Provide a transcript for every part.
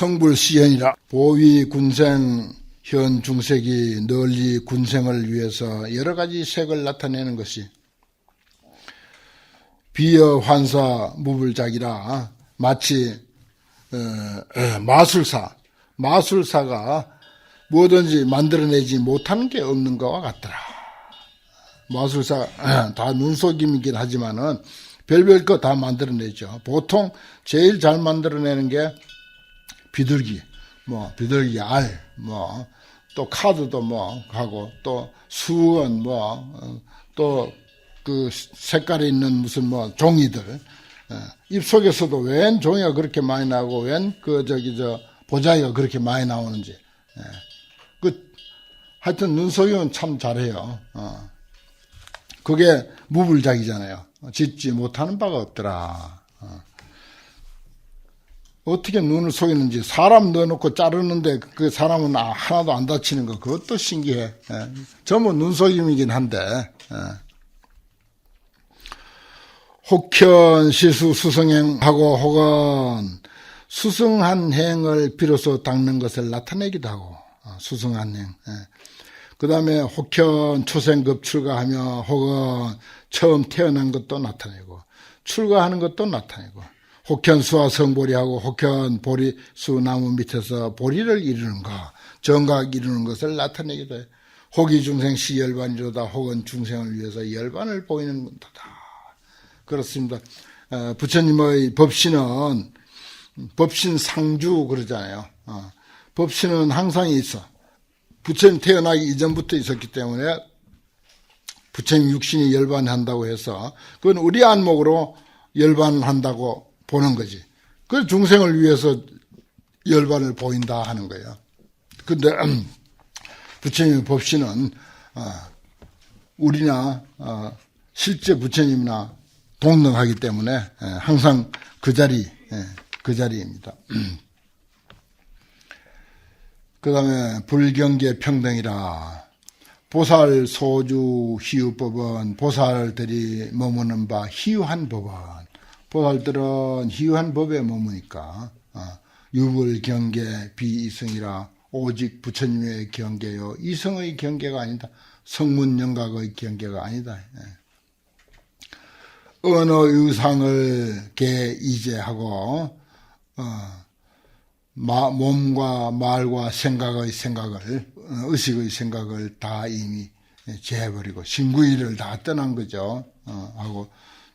성불시현이라 보위 군생 현 중색이 널리 군생을 위해서 여러 가지 색을 나타내는 것이 비여 환사 무불작이라 마치 어, 어, 마술사 마술사가 뭐든지 만들어내지 못하는 게 없는 것과 같더라. 마술사 다 눈속임이긴 하지만은 별별 거 다 만들어내죠. 보통 제일 잘 만들어내는 게 비둘기, 뭐 비둘기 알, 뭐 또 카드도 뭐 하고 또 수건 뭐 또 그 색깔이 있는 무슨 뭐 종이들 어, 입 속에서도 웬 종이가 그렇게 많이 나고 웬 그 저기 저 보자기가 그렇게 많이 나오는지 예. 그 하여튼 눈속임은 참 잘해요. 어. 그게 무불작이잖아요. 짓지 못하는 바가 없더라. 어. 어떻게 눈을 속이는지 사람 넣어놓고 자르는데 그 사람은 아, 하나도 안 다치는 거 그것도 신기해. 예. 전부 눈속임이긴 한데 예. 혹현 시수 수성행하고 혹은 수승한 행을 비로소 닦는 것을 나타내기도 하고 어, 수승한 행. 그 다음에 혹현 초생급 출가하며 혹은 처음 태어난 것도 나타내고 출가하는 것도 나타내고 혹현 수와 성보리하고 혹현 보리 수 나무 밑에서 보리를 이루는 것 정각 이루는 것을 나타내기도 해. 혹이 중생 시 열반이로다 혹은 중생을 위해서 열반을 보이는 것다 그렇습니다. 어, 부처님의 법신은 법신 상주 그러잖아요. 어, 법신은 항상 있어. 부처님 태어나기 이전부터 있었기 때문에 부처님 육신이 열반한다고 해서 그건 우리 안목으로 열반한다고 보는 거지. 그 중생을 위해서 열반을 보인다 하는 거예요. 근데 부처님의 법신은 어, 우리나 어, 실제 부처님이나 동등하기 때문에 예, 항상 그 자리 예, 그 자리입니다. 그 다음에 불경계 평등이라 보살 소주 희유법은 보살들이 머무는 바 희유한 법은 보살들은 희유한 법에 머무니까 어, 유불 경계 비이성이라 오직 부처님의 경계요. 이성의 경계가 아니다. 성문 영각의 경계가 아니다. 어느 의상을 개이제하고 어, 마, 몸과 말과 생각의 생각을 어, 의식의 생각을 다 이미 제해버리고 신구일을 다 떠난 거죠. 어, 하고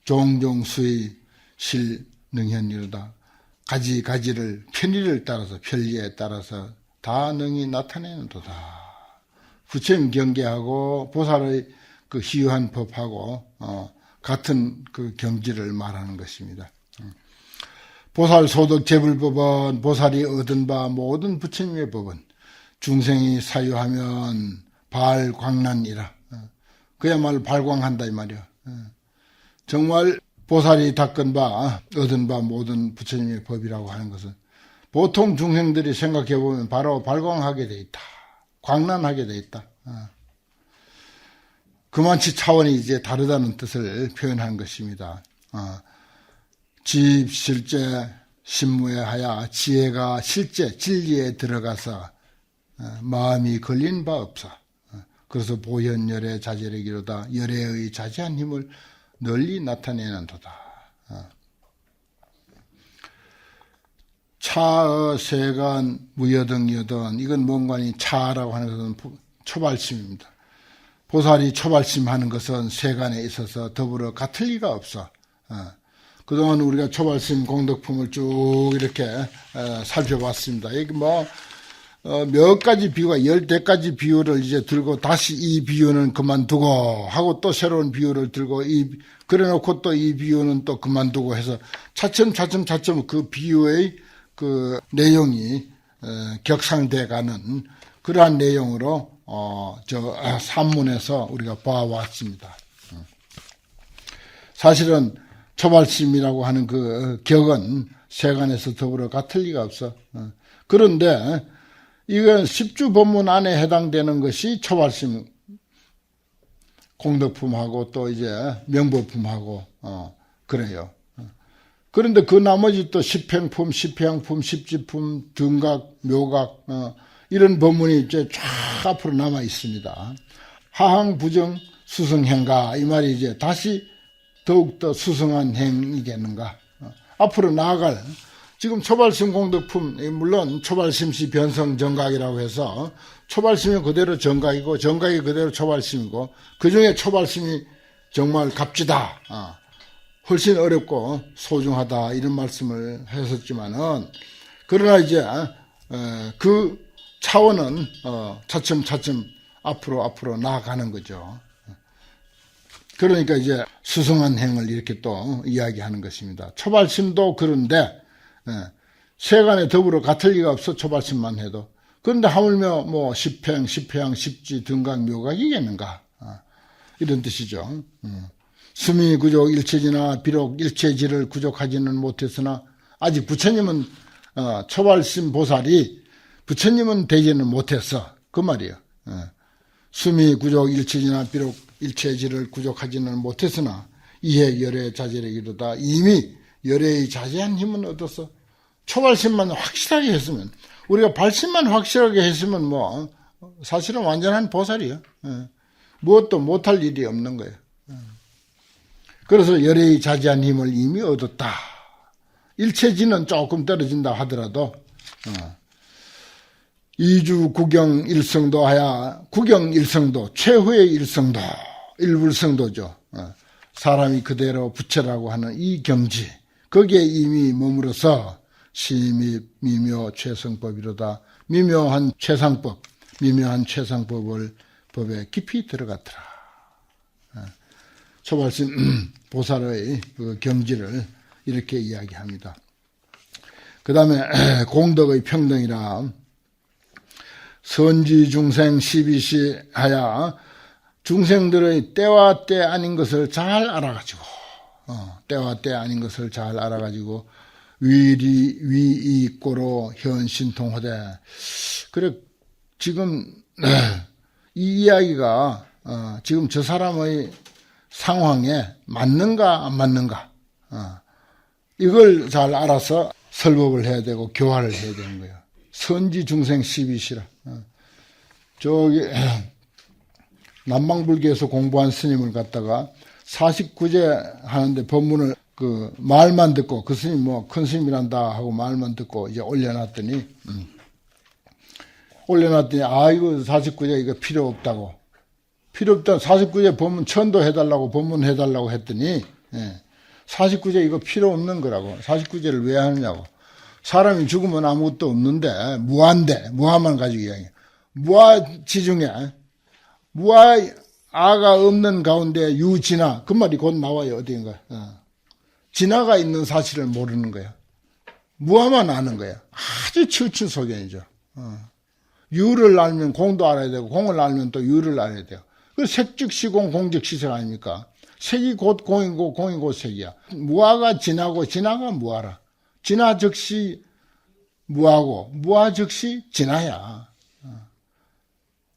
종종 수의 실능현이로다 가지 가지를 편의를 따라서 편리에 따라서 다 능히 나타내는 도다. 부처님 경계하고 보살의 그 희유한 법하고 어, 같은 그 경지를 말하는 것입니다. 보살 소득 재불법은 보살이 얻은 바 모든 부처님의 법은 중생이 사유하면 발광난이라. 그야말로 발광한다 이 말이야. 정말 보살이 닦은 바 얻은 바 모든 부처님의 법이라고 하는 것은 보통 중생들이 생각해 보면 바로 발광하게 돼 있다. 광난하게 돼 있다. 그만치 차원이 이제 다르다는 뜻을 표현한 것입니다. 어, 집 실제 신무에 하야 지혜가 실제 진리에 들어가서 어, 마음이 걸린 바 없어. 어, 그래서 보현열의 자제력이로다 열애의 자제한 힘을 널리 나타내는 도다. 어. 차의 세간 무여등 여든 이건 뭔가니 차라고 하는 것은 초발심입니다. 보살이 초발심하는 것은 세간에 있어서 더불어 같을 리가 없어. 어. 그동안 우리가 초발심 공덕품을 쭉 이렇게 어, 살펴봤습니다. 여기 뭐, 어, 몇 가지 비유가 열대 가지 비유를 이제 들고 다시 이 비유는 그만두고 하고 또 새로운 비유를 들고 이, 그래 놓고 또 이 비유는 또 그만두고 해서 차츰 차츰 차츰 그 비유의 그 내용이 격상돼 가는 그러한 내용으로 어, 저 아, 산문에서 우리가 봐왔습니다. 어. 사실은 초발심이라고 하는 그 격은 세간에서 더불어 같을 리가 없어. 어. 그런데 이건 십주 법문 안에 해당되는 것이 초발심 공덕품하고 또 이제 명법품하고 어, 그래요. 그런데 그 나머지 또 십행품, 십향품, 십지품, 등각, 묘각, 어, 이런 법문이 이제 쫙 앞으로 남아 있습니다. 하항 부정 수승행가 이 말이 이제 다시 더욱더 수승한 행이겠는가. 어, 앞으로 나아갈 지금 초발심 공덕품 물론 초발심시 변성 정각이라고 해서 초발심이 그대로 정각이고 정각이 그대로 초발심이고 그 중에 초발심이 정말 값지다. 어, 훨씬 어렵고 소중하다 이런 말씀을 했었지만은 그러나 이제 어, 그 차원은 어, 차츰 차츰 앞으로 앞으로 나아가는 거죠. 그러니까 이제 수승한 행을 이렇게 또 이야기하는 것입니다. 초발심도 그런데 예, 세간에 더불어 같을 리가 없어 초발심만 해도 그런데 하물며 뭐 십행, 십회양, 십지, 등각, 묘각이겠는가 아, 이런 뜻이죠. 음. 수미 구족 일체지나 비록 일체지를 구족하지는 못했으나 아직 부처님은 어, 초발심 보살이 부처님은 되지는 못했어 그 말이에요. 어. 수미 구족 일체지나 비록 일체지를 구족하지는 못했으나 이해 열애 자질에 이르다 이미 열애의 자제한 힘은 얻어서 초발심만 확실하게 했으면 우리가 발심만 확실하게 했으면 뭐 사실은 완전한 보살이요. 예. 무엇도 못할 일이 없는 거예요. 예. 그래서 열애의 자제한 힘을 이미 얻었다. 일체지는 조금 떨어진다 하더라도 어. 이주 구경 일성도 하야 구경 일성도 최후의 일성도 일불성도죠. 어. 사람이 그대로 부처라고 하는 이 경지 거기에 이미 머물어서 심히 미묘 최성법이로다 미묘한 최상법 미묘한 최상법을 법에 깊이 들어갔더라. 어. 초발심 보살의 그 경지를 이렇게 이야기합니다. 그 다음에 공덕의 평등이라 선지 중생 시비시 하야 중생들의 때와 때 아닌 것을 잘 알아가지고 어, 때와 때 아닌 것을 잘 알아가지고 위리 위이꼬로 현신통호대 그래 지금 이 이야기가 어, 지금 저 사람의 상황에 맞는가 안 맞는가 어, 이걸 잘 알아서 설법을 해야 되고 교화를 해야 되는 거예요. 선지 중생 시비시라. 어. 저기 남방불교에서 공부한 스님을 갖다가 49제 하는데 법문을 그 말만 듣고 그 스님 뭐 큰 스님이란다 하고 말만 듣고 이제 올려놨더니 음. 올려놨더니 아 이거 49제 이거 필요 없다고. 필요 없다. 49제 법문 천도 해달라고 법문 해달라고 했더니 예. 49제 이거 필요 없는 거라고. 49제를 왜 하느냐고. 사람이 죽으면 아무것도 없는데 무한대 무한만 가지고 이야기해. 무아 지중에 무아 아가 없는 가운데 유진아 그 말이 곧 나와요 어디인가. 어. 진화가 있는 사실을 모르는 거야. 무아만 아는 거야. 아주 치우치소견이죠. 어. 유를 알면 공도 알아야 되고 공을 알면 또 유를 알아야 돼요. 그 색즉시공 공즉시색 아닙니까? 색이 곧 공이고 공이 곧 색이야. 무아가 진하고 진화가 무아라. 진화 즉시 무하고 무하 즉시 진화야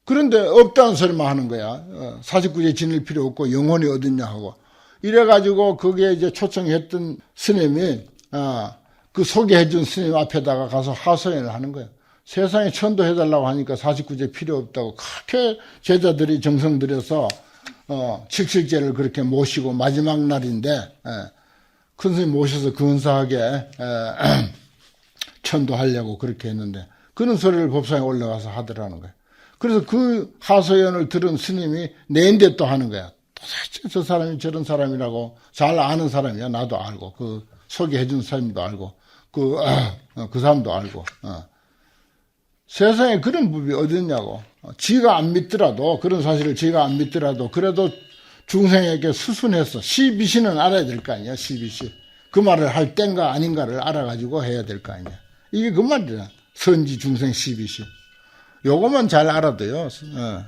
그런데 없다는 소리만 하는 거야. 49제 지낼 필요 없고 영혼이 어딨냐 하고. 이래가지고 거기에 이제 초청했던 스님이, 아, 그 소개해준 스님 앞에다가 가서 하소연을 하는 거야. 세상에 천도해달라고 하니까 49제 필요 없다고 그렇게 제자들이 정성 들여서, 어, 칠칠제를 그렇게 모시고 마지막 날인데, 에, 큰 스님 모셔서 근사하게, 에, 천도하려고 그렇게 했는데, 그런 소리를 법상에 올라가서 하더라는 거야. 그래서 그 하소연을 들은 스님이 내인데 또 하는 거야. 도대체 저 사람이 저런 사람이라고 잘 아는 사람이야. 나도 알고. 그 소개해준 사람도 알고. 그, 어, 그 사람도 알고. 어. 세상에 그런 법이 어딨냐고. 지가 안 믿더라도, 그런 사실을 지가 안 믿더라도, 그래도 중생에게 수순해서 시비시는 알아야 될 거 아니야. 시비시. 그 말을 할 땐가 아닌가를 알아가지고 해야 될 거 아니야. 이게 그 말이야. 선지 중생 시비시. 요것만 잘 알아도요. 어.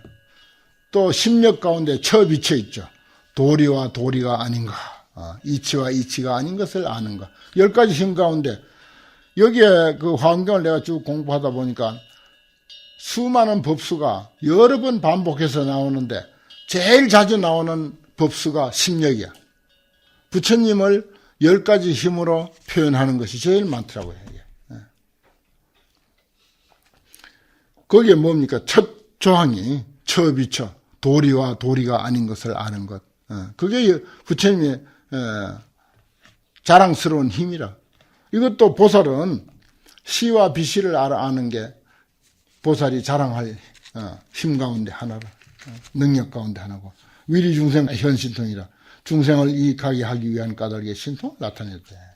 또 심력 가운데 처 비쳐 있죠. 도리와 도리가 아닌가. 어. 이치와 이치가 아닌 것을 아는가. 열 가지 힘 가운데 여기에 그 환경을 내가 쭉 공부하다 보니까 수많은 법수가 여러 번 반복해서 나오는데 제일 자주 나오는 법수가 심력이야. 부처님을 열 가지 힘으로 표현하는 것이 제일 많더라고요. 이게. 예. 거기에 뭡니까? 첫 조항이 처비처 도리와 도리가 아닌 것을 아는 것. 예. 그게 부처님의 예, 자랑스러운 힘이라. 이것도 보살은 시와 비시를 아는 게 보살이 자랑할 어, 힘 가운데 하나라. 어, 능력 가운데 하나고. 위리 중생 현신통이라. 중생을 이익하게 하기 위한 까닭의 신통을 나타냈대.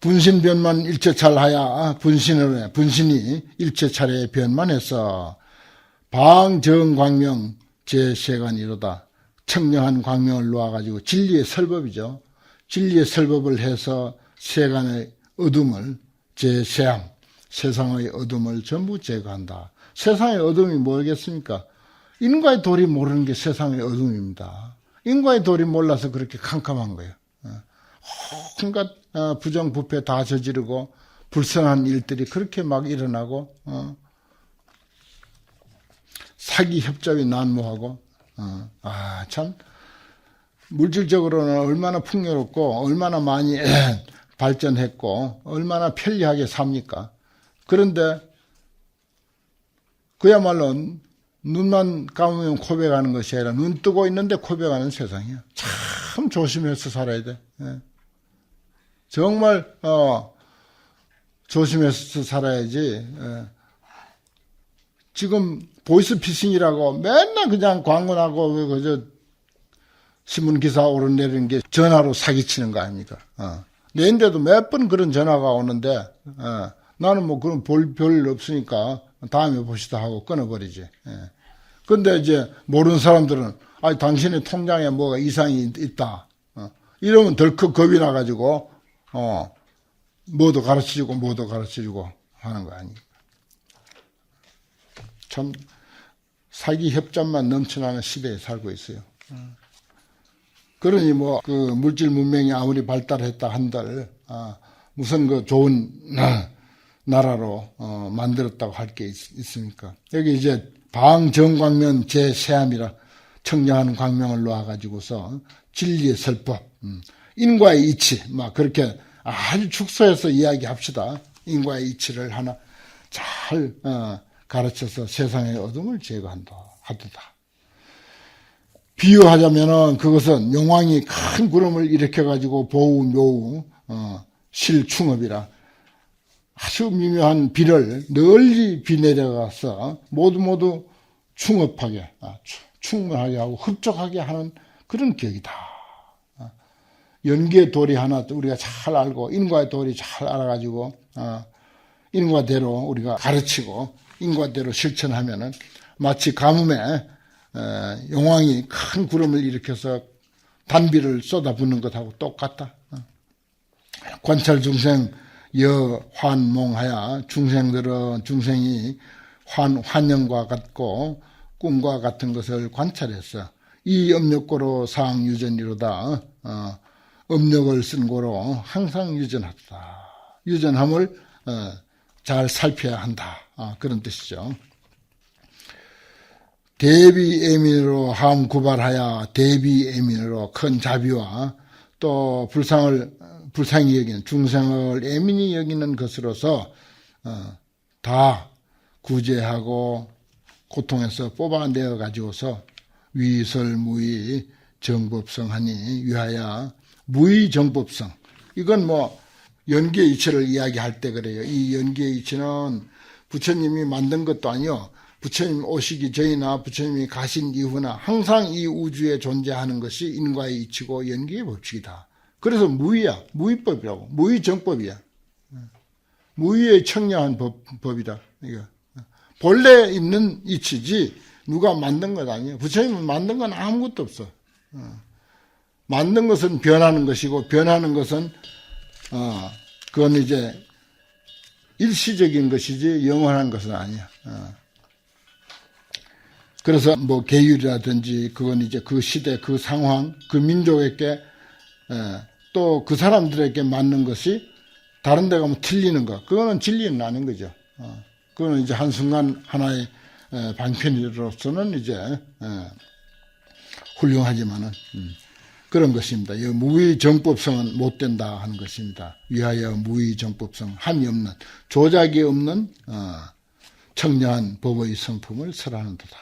분신 변만 일체찰하야 분신을 해. 분신이 일체 차례 변만해서 방정광명 제세간이로다. 청량한 광명을 놓아가지고 진리의 설법이죠. 진리의 설법을 해서 세간의 어둠을 제세함, 세상의 어둠을 전부 제거한다. 세상의 어둠이 뭐겠습니까? 인과의 도리 모르는 게 세상의 어둠입니다. 인과의 도리 몰라서 그렇게 캄캄한 거예요. 어. 온갖 어, 부정부패 다 저지르고 불선한 일들이 그렇게 막 일어나고 어. 사기 협잡이 난무하고 아참 물질적으로는 얼마나 풍요롭고 얼마나 많이 발전했고 얼마나 편리하게 삽니까? 그런데 그야말로 눈만 감으면 고백하는 것이 아니라 눈 뜨고 있는데 고백하는 세상이야. 참 조심해서 살아야 돼. 예. 정말 어, 조심해서 살아야지. 예. 지금 보이스피싱이라고 맨날 그냥 광고나고 그저 신문 기사 오르내리는 게 전화로 사기치는 거 아닙니까? 어. 내인데도 몇 번 그런 전화가 오는데 어. 나는 뭐 그런 볼 별 없으니까 다음에 봅시다 하고 끊어버리지. 예. 근데 이제 모르는 사람들은 아 당신의 통장에 뭐가 이상이 있다. 어. 이러면 덜컥 겁이 나가지고 어 뭐도 가르쳐주고 뭐도 가르쳐주고 하는 거 아니에요. 참 사기 협잡만 넘쳐나는 시대에 살고 있어요. 그러니 뭐 그 물질 문명이 아무리 발달했다 한들 아, 무슨 그 좋은 나라로 어, 만들었다고 할 게 있습니까? 여기 이제 방정광명 제세함이라 청량한 광명을 놓아가지고서 진리의 설법, 음, 인과의 이치, 막 그렇게 아주 축소해서 이야기합시다. 인과의 이치를 하나 잘 어, 가르쳐서 세상의 어둠을 제거한다 하도다. 비유하자면은 그것은 용왕이 큰 구름을 일으켜 가지고 보우 묘우 어, 실충업이라 아주 미묘한 비를 널리 비 내려가서 모두 모두 충업하게, 아, 충분하게 하고 흡족하게 하는 그런 격이다. 아, 연기의 도리 하나 우리가 잘 알고 인과의 도리 잘 알아가지고 아, 인과대로 우리가 가르치고 인과대로 실천하면은 마치 가뭄에 용왕이 큰 구름을 일으켜서 단비를 쏟아붓는 것하고 똑같다. 관찰 중생 여환몽하야 중생들은 중생이 환 환영과 같고 꿈과 같은 것을 관찰했어. 이 업력고로 상유전이로다. 어, 업력을 쓴 고로 항상 유전하다. 유전함을 어, 잘 살펴야 한다. 아, 그런 뜻이죠. 대비애민으로 함 구발하여 대비애민으로 큰 자비와 또 불상을 불쌍히 여기는 중생을 애민히 여기는 것으로서 어, 다 구제하고 고통에서 뽑아내어 가지고서 위설무의 정법성하니 위하여 무의정법성 이건 뭐 연기의 이치를 이야기할 때 그래요. 이 연기의 이치는 부처님이 만든 것도 아니요. 부처님 오시기 전이나 부처님이 가신 이후나 항상 이 우주에 존재하는 것이 인과의 이치고 연기의 법칙이다. 그래서 무의야. 무의법이라고. 무의정법이야. 무의의 청량한 법, 법이다. 이거. 본래 있는 이치지 누가 만든 것 아니에요. 부처님은 만든 건 아무것도 없어. 만든 것은 변하는 것이고 변하는 것은 어, 그건 이제 일시적인 것이지 영원한 것은 아니야. 어. 그래서 뭐 계율이라든지 그건 이제 그 시대 그 상황 그 민족에게 또 그 사람들에게 맞는 것이 다른 데 가면 틀리는 것. 그거는 진리는 아닌 거죠. 어. 그거는 이제 한순간 하나의 방편으로서는 이제 훌륭하지만은 음. 그런 것입니다. 이 무의 정법성은 못 된다 하는 것입니다. 위하여 무의 정법성, 함이 없는, 조작이 없는, 어, 청량한 법의 성품을 설하는도다.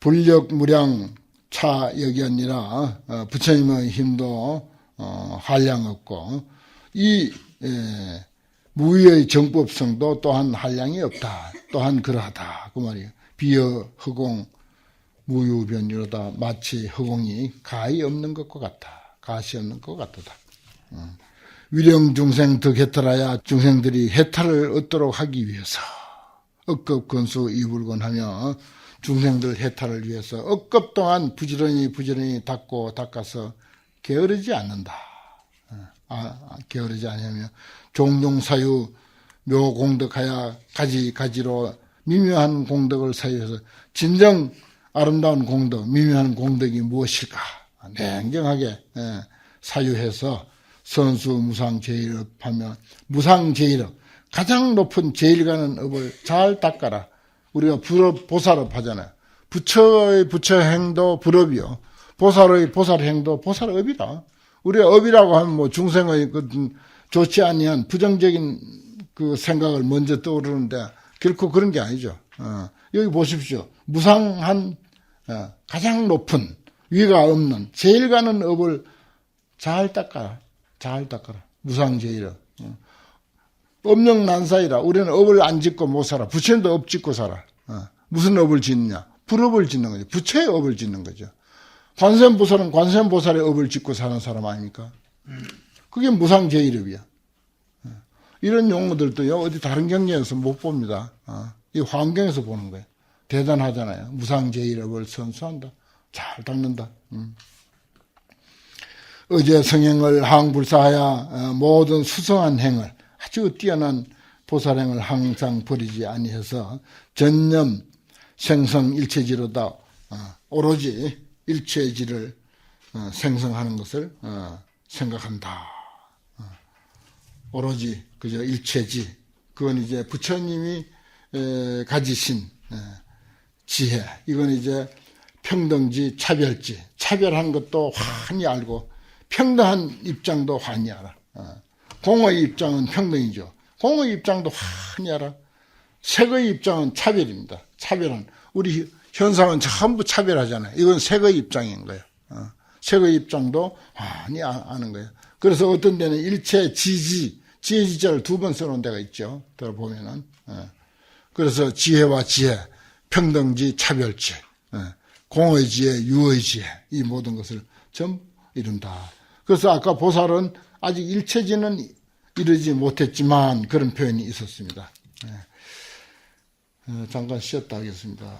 불력무량 차역이었니라 어, 부처님의 힘도 어, 한량 없고 이 에, 무의의 정법성도 또한 한량이 없다. 또한 그러하다. 그 말이에요. 비어 허공 무유변유로다. 마치 허공이 가히 없는 것과 같다. 가시 없는 것 같다. 어. 위령 중생 더 개탈하야 중생들이 해탈을 얻도록 하기 위해서 억급 건수 이불건하며 중생들 해탈을 위해서 억급 동안 부지런히 부지런히 닦고 닦아서 게으르지 않는다. 아, 아, 게으르지 않으며 종종 사유 묘공덕하야 가지 가지로 미묘한 공덕을 사유해서 진정 아름다운 공덕 미묘한 공덕이 무엇일까 냉정하게 예, 사유해서 선수 무상 제일업하며 무상 제일업 가장 높은 제일가는 업을 잘 닦아라. 우리가 불업 보살업 하잖아요. 부처의 부처 행도 불업이요. 보살의 보살 행도 보살업이다. 우리가 업이라고 하면 뭐 중생의 그 좋지 아니한 부정적인 그 생각을 먼저 떠오르는데 결코 그런 게 아니죠. 어, 여기 보십시오. 무상한 어, 가장 높은 위가 없는 제일 가는 업을 잘 닦아라. 잘 닦아라. 무상제일업. 어. 업력난사이라. 우리는 업을 안 짓고 못 살아. 부처님도 업 짓고 살아. 어. 무슨 업을 짓느냐? 불업을 짓는 거죠. 부처의 업을 짓는 거죠. 관세음보살은 관세음보살의 업을 짓고 사는 사람 아닙니까? 그게 무상제일업이야. 어. 이런 용어들도요, 어디 다른 경계에서 못 봅니다. 어. 이 환경에서 보는 거예요. 대단하잖아요. 무상제일업을 선수한다. 잘 닦는다. 음. 어제 성행을 항불사하여 어, 모든 수성한 행을 아주 뛰어난 보살행을 항상 버리지 아니해서 전념 생성 일체지로다 어, 오로지 일체지를 어, 생성하는 것을 생각한다. 오로지 그저 일체지 그건 이제 부처님이 가지신 지혜 이건 이제 평등지 차별지 차별한 것도 환히 알고 평등한 입장도 환히 알아. 어. 공의 입장은 평등이죠. 공의 입장도 환히 알아. 색의 입장은 차별입니다. 차별은 우리 현상은 전부 차별하잖아요. 이건 색의 입장인 거예요. 어. 색의 입장도 환히 아, 아는 거예요. 그래서 어떤 데는 일체 지지, 지혜 지자를 두 번 써놓은 데가 있죠. 들어보면은. 어. 그래서 지혜와 지혜, 평등지, 차별지, 공의 지혜, 유의 지혜, 이 모든 것을 전부 이룬다. 그래서 아까 보살은 아직 일체지는 이르지 못했지만 그런 표현이 있었습니다. 네. 어, 잠깐 쉬었다 하겠습니다.